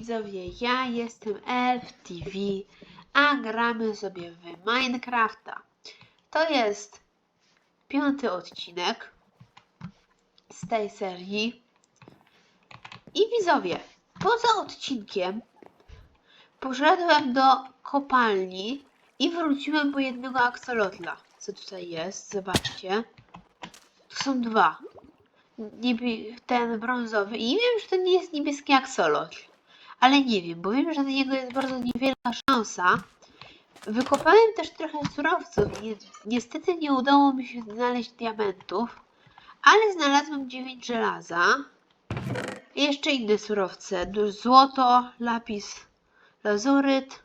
widzowie, ja jestem Elf TV, a gramy sobie w Minecrafta. To jest piąty odcinek z tej serii. I widzowie, poza odcinkiem poszedłem do kopalni i wróciłem po jednego aksolotla. Co tutaj jest? Zobaczcie. Tu są dwa. Niebie, ten brązowy. I wiem, że to nie jest niebieski aksolotl. Ale nie wiem, bo wiem, że na niego jest bardzo niewielka szansa. Wykopałem też trochę surowców. Ni- Niestety nie udało mi się znaleźć diamentów, ale znalazłem 9 żelaza. I jeszcze inne surowce. Złoto, lapis, lazuryt.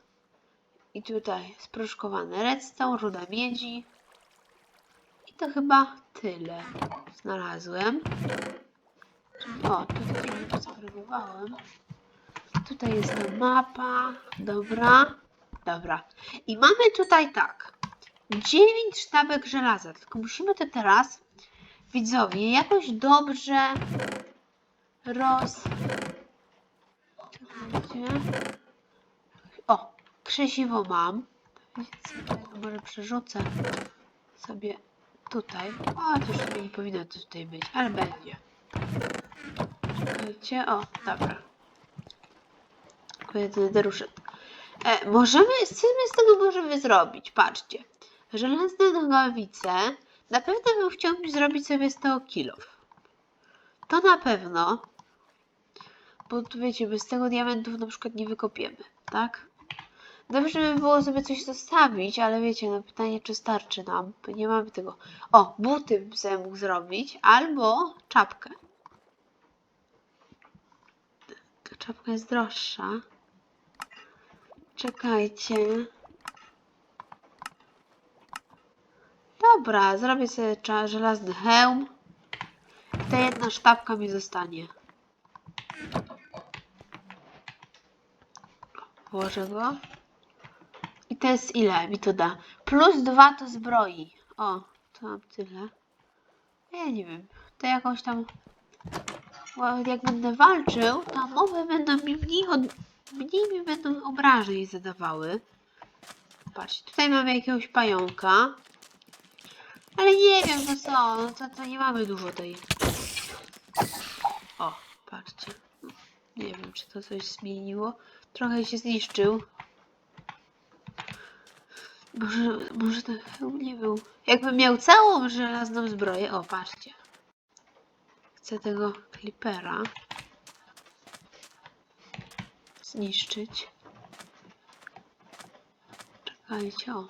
I tutaj sproszkowany redstone, ruda miedzi. I to chyba tyle znalazłem. O, tutaj trochę poskrobowałem. Tutaj jest mapa. Dobra. Dobra. I mamy tutaj tak. 9 sztabek żelaza. Tylko musimy to teraz, widzowie, jakoś dobrze roz... O, krzesiwo mam. Więc może przerzucę sobie tutaj. O, to już nie powinno tutaj być, ale będzie. Czekajcie, o, dobra. Powiedzmy deruszyt. E, możemy, my z tego możemy zrobić? Patrzcie. Żelazne nogawice. Na pewno bym chciał zrobić sobie z tego kilof. To na pewno. Bo tu wiecie, bez tego diamentów na przykład nie wykopiemy, tak? Dobrze by było sobie coś zostawić, ale wiecie, no pytanie, czy starczy nam, bo nie mamy tego. O, buty bym sobie mógł zrobić, albo czapkę. Czapka jest droższa. Czekajcie. Dobra, zrobię sobie żelazny hełm. Ta jedna sztabka mi zostanie. Włożę go. I to jest ile mi to da? Plus dwa to zbroi. O, to mam tyle. Ja nie wiem. To jakąś tam... Jak będę walczył, to mowy będą mi mniej, od... mniej mi będą obrażeń zadawały. Patrzcie, tutaj mamy jakiegoś pająka. Ale nie wiem, no co, no to, to nie mamy dużo tej... O, patrzcie. Nie wiem, czy to coś zmieniło. Trochę się zniszczył. Może, może hełm nie był. Jakbym miał całą żelazną zbroję. O, patrzcie. Chcę tego klipera zniszczyć. Czekajcie, o.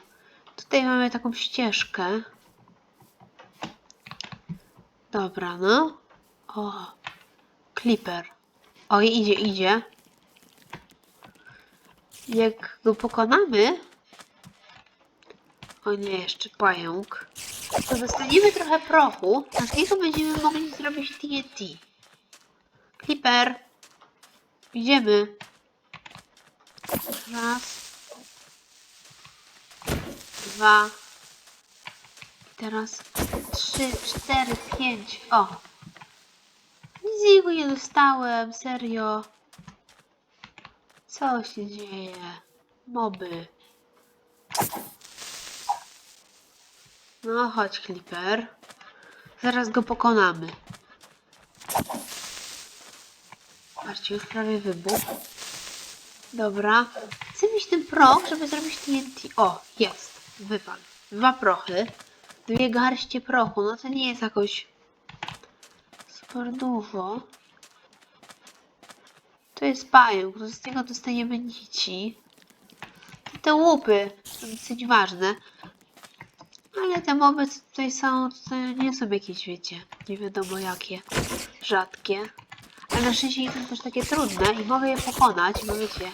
Tutaj mamy taką ścieżkę. Dobra, no. O, kliper. O, idzie, idzie. Jak go pokonamy, o nie, jeszcze pająk. To dostaniemy trochę prochu, z niego będziemy mogli zrobić TNT. Clipper. Idziemy. Raz. Dwa. Teraz trzy, cztery, pięć. O. Nic z nie dostałem, serio. Co się dzieje? Moby. No, chodź, Clipper. Zaraz go pokonamy. Patrzcie, już prawie wybuchł. Dobra. Chcę mieć ten proch, żeby zrobić TNT. O, jest. Wypadł. Dwa prochy. Dwie garście prochu. No to nie jest jakoś super dużo. To jest pająk. To z niego dostaniemy nici. Te łupy są dosyć ważne. Ale te moby, tutaj są, to nie są jakieś, wiecie, nie wiadomo jakie, rzadkie. Ale na szczęście nie są też takie trudne i mogę je pokonać, bo wiecie,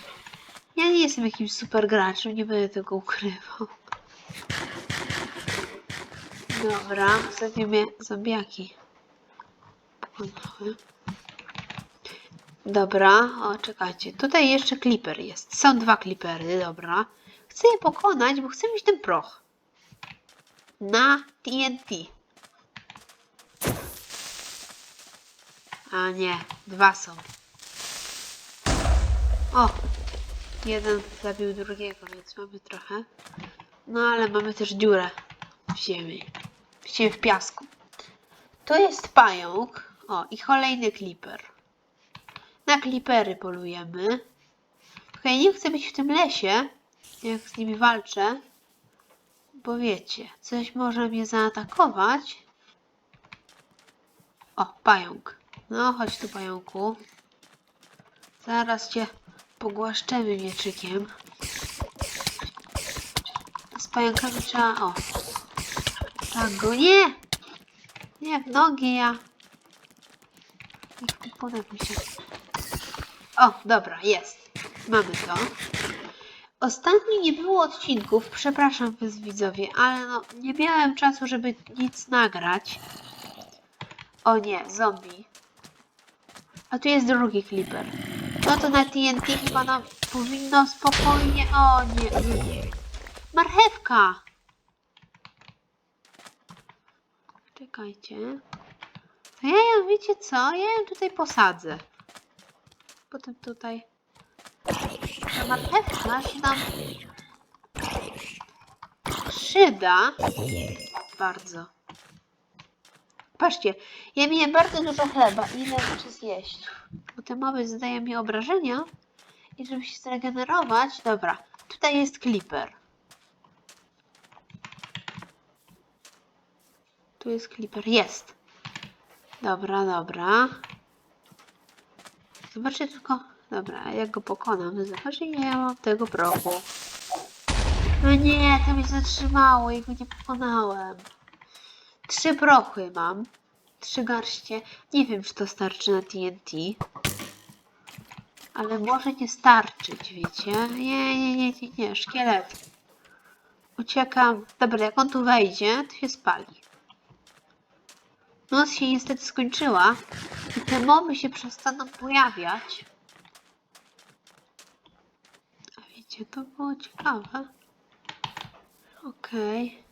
ja nie jestem jakimś super graczem, nie będę tego ukrywał. Dobra, ostatnio mnie zombiaki pokonały. Dobra, o czekajcie, tutaj jeszcze clipper jest. Są dwa clippery, dobra. Chcę je pokonać, bo chcę mieć ten proch na TNT. A nie, dwa są. O! Jeden zabił drugiego, więc mamy trochę. No ale mamy też dziurę w ziemi. W ziemi, w piasku. To jest pająk. O, i kolejny kliper. Na klipery polujemy. Okej, nie chcę być w tym lesie, jak z nimi walczę. Bo wiecie, coś może mnie zaatakować. O, pająk. No, chodź tu, pająku. Zaraz cię pogłaszczemy mieczykiem. Z pająkami trzeba... O. Tak go... Nie! Nie, w nogi ja. Nie podam mi się. O, dobra, jest. Mamy to. Ostatnio nie było odcinków, przepraszam was widzowie, ale no nie miałem czasu, żeby nic nagrać. O nie, zombie. A tu jest drugi clipper. No to na TNT chyba nam powinno spokojnie... O nie, nie. Marchewka! Czekajcie. Ja ją, wiecie co? Ja ją tutaj posadzę. Potem tutaj... Ta marchewka się nam przyda. Bardzo. Patrzcie, ja miałem bardzo dużo chleba. Ile muszę zjeść? Bo te moby zadają mi obrażenia. I żeby się zregenerować... Dobra, tutaj jest clipper. Tu jest clipper. Jest. Dobra, dobra. Zobaczcie tylko... Dobra, jak go pokonam. Zobaczcie, ile ja mam tego prochu. No nie, to mnie zatrzymało i go nie pokonałem. Trzy prochy mam. Trzy garście. Nie wiem, czy to starczy na TNT. Ale może nie starczyć, wiecie? Nie, nie, nie, nie, nie. Szkielet. Uciekam. Dobra, jak on tu wejdzie, to się spali. Noc się niestety skończyła. I te moby się przestaną pojawiać. A wiecie, to było ciekawe. Okej.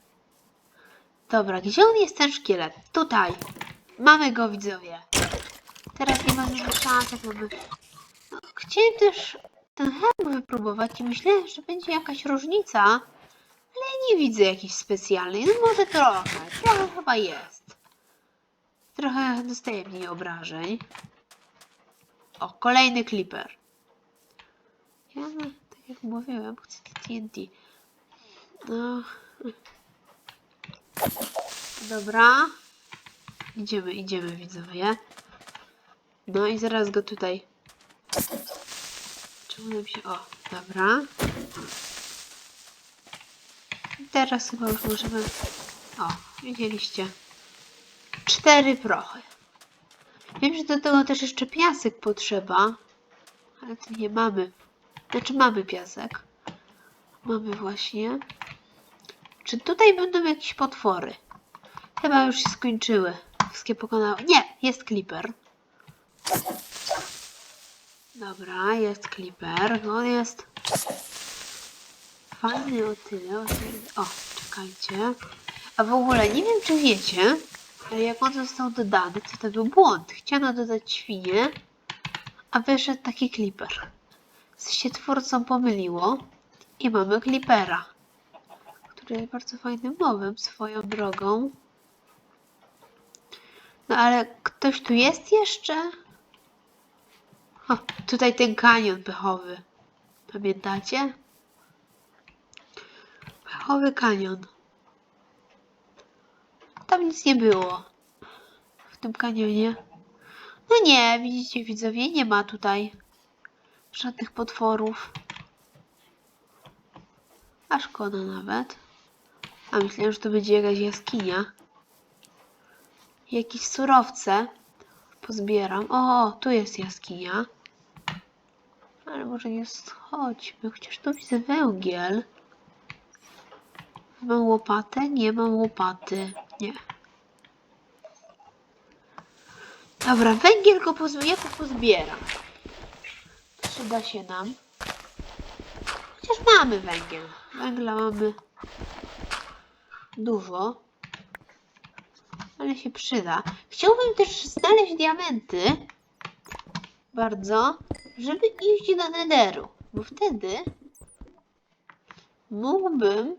Dobra, gdzie on jest ten szkielet? Tutaj. Mamy go, widzowie. Teraz nie mamy szans, jak. No, chciałem też ten herb wypróbować i myślałem, że będzie jakaś różnica, ale nie widzę jakiejś specjalnej. No może trochę. Trochę chyba jest. Trochę dostaje mniej obrażeń. O, kolejny clipper. Ja, no, tak jak mówiłem, chcę TNT. No. Dobra. Idziemy, idziemy, widzowie. No i zaraz go tutaj. Czemu nam się. O, dobra. I teraz chyba już możemy. O, widzieliście. Cztery prochy. Wiem, że do tego też jeszcze piasek potrzeba. Ale tu nie mamy. Znaczy mamy piasek. Mamy właśnie. Czy tutaj będą jakieś potwory? Chyba już się skończyły. Wszystkie pokonały. Nie, jest Clipper. Dobra, jest Clipper. On jest fajny o tyle. o czekajcie. A w ogóle nie wiem, czy wiecie, ale jak on został dodany, to to był błąd. Chciano dodać świnie, a wyszedł taki Clipper. Coś się twórcom pomyliło i mamy Clippera bardzo fajnym mowem swoją drogą. No ale ktoś tu jest jeszcze? O, tutaj ten kanion pechowy. Pamiętacie? Pechowy kanion. Tam nic nie było. W tym kanionie. No nie, widzicie widzowie, nie ma tutaj żadnych potworów. A szkoda nawet. A myślałem, że to będzie jakaś jaskinia. Jakieś surowce pozbieram. O, tu jest jaskinia. Ale może nie schodźmy, chociaż tu widzę węgiel. Mam łopatę? Nie mam łopaty. Nie. Dobra, węgiel go. Ja go pozbieram. Przyda się nam. Chociaż mamy węgiel. Węgla mamy dużo, ale się przyda. Chciałbym też znaleźć diamenty. Bardzo, żeby iść do Netheru, bo wtedy mógłbym...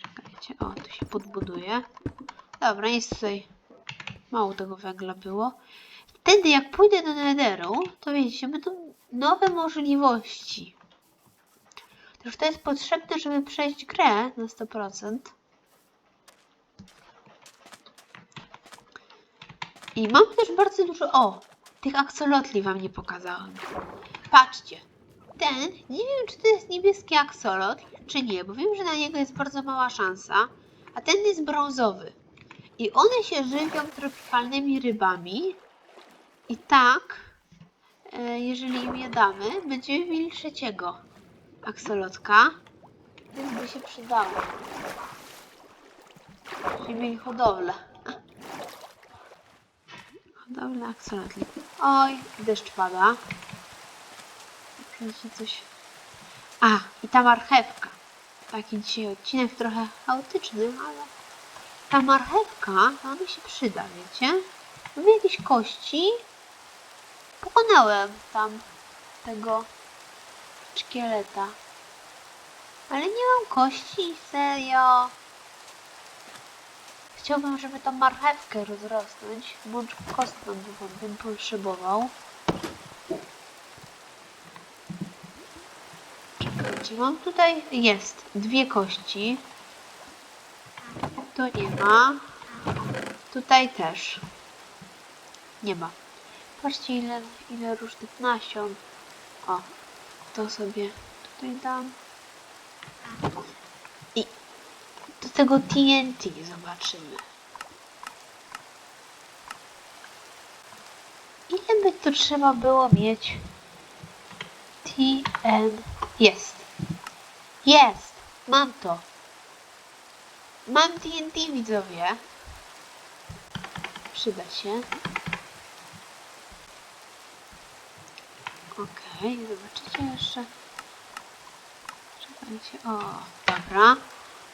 Czekajcie, o, tu się podbuduje. Dobra, jest tutaj... Mało tego węgla było. Wtedy jak pójdę do Netheru, to wiecie, będą nowe możliwości. Już to jest potrzebne, żeby przejść grę na 100%. I mam też bardzo dużo... O! Tych aksolotli wam nie pokazałam. Patrzcie. Ten, nie wiem czy to jest niebieski aksolotl, czy nie, bo wiem, że na niego jest bardzo mała szansa. A ten jest brązowy. I one się żywią tropikalnymi rybami. I tak, e, jeżeli im je damy, będziemy mieli trzeciego aksolotka. Więc by się przydało. Żeby mieli hodowlę. Hodowlę aksolotli. Oj, deszcz pada. Coś... A, i ta marchewka. Taki dzisiaj odcinek trochę chaotyczny, ale ta marchewka, ona się przyda, wiecie? Mam jakieś kości. Pokonałem tam tego szkieleta. Ale nie mam kości, serio. Chciałbym, żeby tą marchewkę rozrosnąć. Bądź kostną bym, potrzebował. Czekajcie, mam tutaj... Jest, dwie kości. Tu nie ma. Tutaj też. Nie ma. Patrzcie ile, ile różnych nasion. O, to sobie tutaj dam. I do tego TNT zobaczymy. Ile by tu trzeba było mieć TN? Jest. Jest. Mam to. Mam TNT widzowie. Przyda się. Okej, zobaczycie jeszcze. Czekajcie, o, dobra.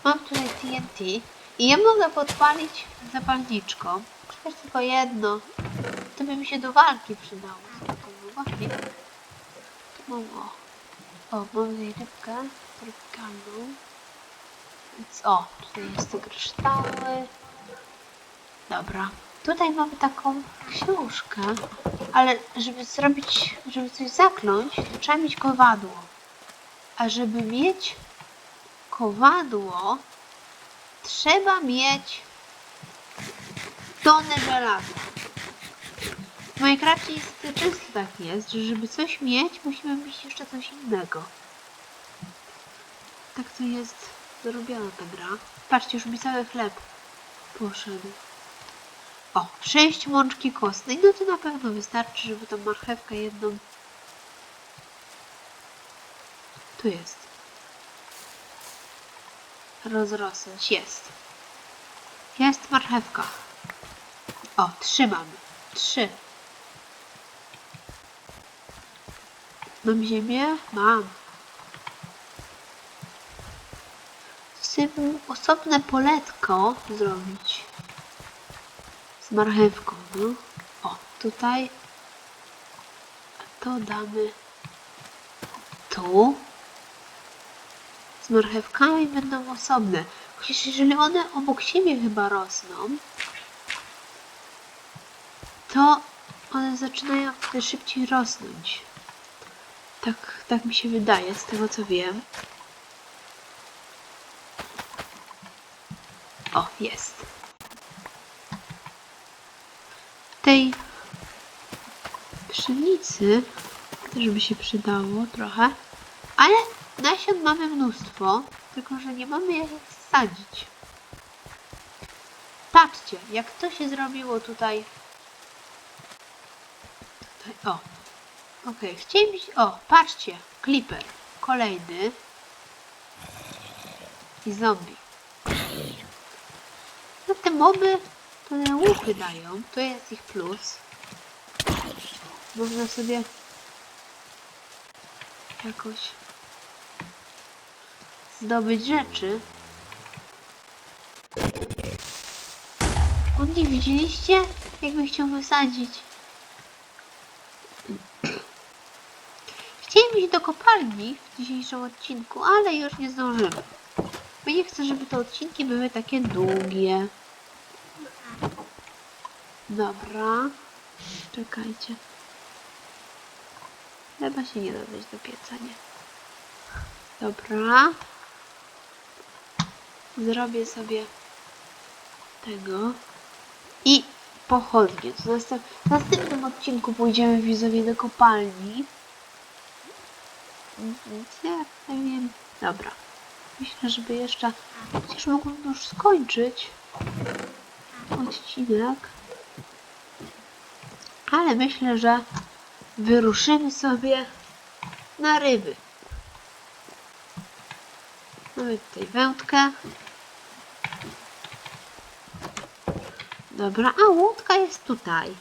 Mam tutaj TNT i ja mogę podpalić zapalniczką. Przecież tylko jedno. To by mi się do walki przydało. Właśnie. Tu mam, o. O, mam tutaj rybkę tropikalną. Więc o, tutaj jest te kryształy. Dobra. Tutaj mamy taką książkę, ale żeby zrobić, żeby coś zakląć, to trzeba mieć kowadło. A żeby mieć kowadło, trzeba mieć tonę żelaza. W Minecrafcie jest, często tak jest, że żeby coś mieć, musimy mieć jeszcze coś innego. Tak to jest zrobiona ta gra. Patrzcie, już mi cały chleb poszedł. O, sześć mączki kostnej. No to na pewno wystarczy, żeby tą marchewkę jedną... Tu jest. Rozrosnąć. Jest. Jest marchewka. O, trzy mamy. Trzy. Mam ziemię? Mam. Chcę osobne poletko zrobić z marchewką, no. O, tutaj. A to damy tu. Z marchewkami będą osobne. Chociaż jeżeli one obok siebie chyba rosną, to one zaczynają wtedy szybciej rosnąć. Tak, tak mi się wydaje, z tego co wiem. O, jest. tej pszenicy też by się przydało trochę, ale nasion mamy mnóstwo, tylko że nie mamy jak wsadzić. Patrzcie, jak to się zrobiło tutaj. Tutaj, o. Okej, mieć, o, patrzcie, Clipper, kolejny. I zombie. No te moby one łupy dają, to jest ich plus. Można sobie jakoś zdobyć rzeczy. O nie widzieliście? Jakbym chciał wysadzić. Chciałem iść do kopalni w dzisiejszym odcinku, ale już nie zdążymy. Bo nie chcę, żeby te odcinki były takie długie. Dobra. Czekajcie. Chleba się nie da dać do pieca, nie. Dobra. Zrobię sobie tego. I pochodnie. To następ, w następnym odcinku pójdziemy widzowie do kopalni. Więc ja nie wiem. Dobra. Myślę, żeby jeszcze. Chociaż mogłem już skończyć odcinek. Ale myślę, że wyruszymy sobie na ryby. Mamy tutaj wędkę. Dobra, a łódka jest tutaj.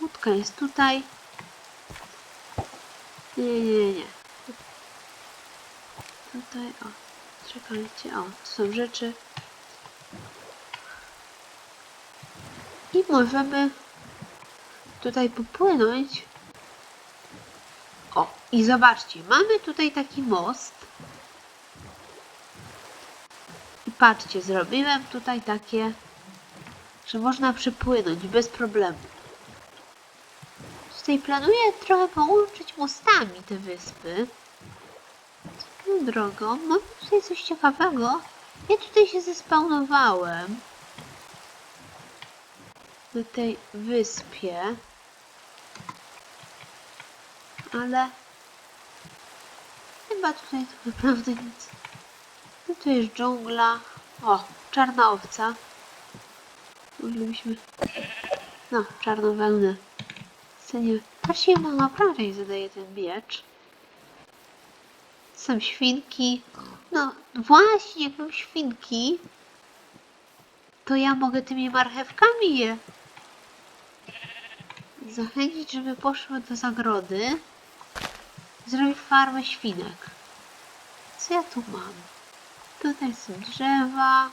Łódka jest tutaj. Nie, nie, nie. Tutaj, o. Czekajcie, o. To są rzeczy. I możemy tutaj popłynąć. O, i zobaczcie, mamy tutaj taki most. I patrzcie, zrobiłem tutaj takie, że można przepłynąć bez problemu. Tutaj planuję trochę połączyć mostami te wyspy. Swoją drogą, mam tutaj coś ciekawego. Ja tutaj się zespawnowałem. Na tej wyspie. Ale chyba tutaj to naprawdę nic. No tu jest dżungla. O, czarna owca. Moglibyśmy... No, czarną wełnę. Cenię. Patrzcie, jak naprawdę jej zadaje ten biecz. Są świnki. No, właśnie, jak mam świnki, to ja mogę tymi marchewkami je zachęcić, żeby poszły do zagrody. Zrobić farmę świnek. Co ja tu mam? Tutaj są drzewa.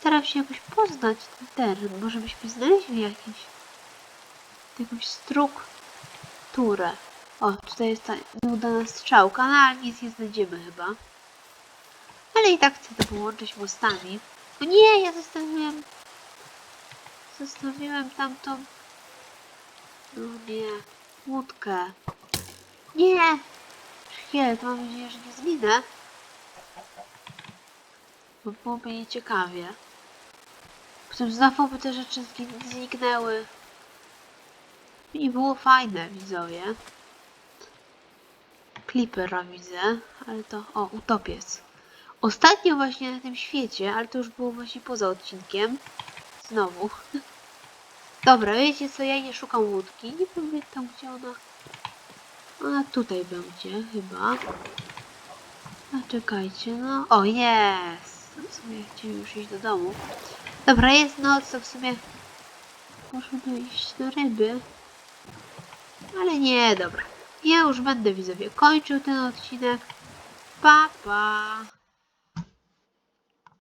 Staram się jakoś poznać ten teren. Może byśmy znaleźli jakiś, jakąś strukturę. O, tutaj jest ta nieudana strzałka, no ale nic nie znajdziemy chyba. Ale i tak chcę to połączyć mostami. O nie, ja zostawiłem... Zostawiłem tamtą... No nie, łódkę. Nie! Szkielet, mam nadzieję, że nie zginę. Bo byłoby nieciekawie. Potem znowu by te rzeczy zniknęły. I było fajne, widzowie. Clippera widzę, ale to... O, utopiec. Ostatnio właśnie na tym świecie, ale to już było właśnie poza odcinkiem. Znowu. Dobra, wiecie co, ja nie szukam łódki. Nie pamiętam gdzie ona... Ona tutaj będzie chyba. No czekajcie, no. O, jest! W sumie chciałem już iść do domu. Dobra, jest noc, to w sumie... Możemy iść do ryby. Ale nie, dobra. Ja już będę widzowie kończył ten odcinek. Pa, pa!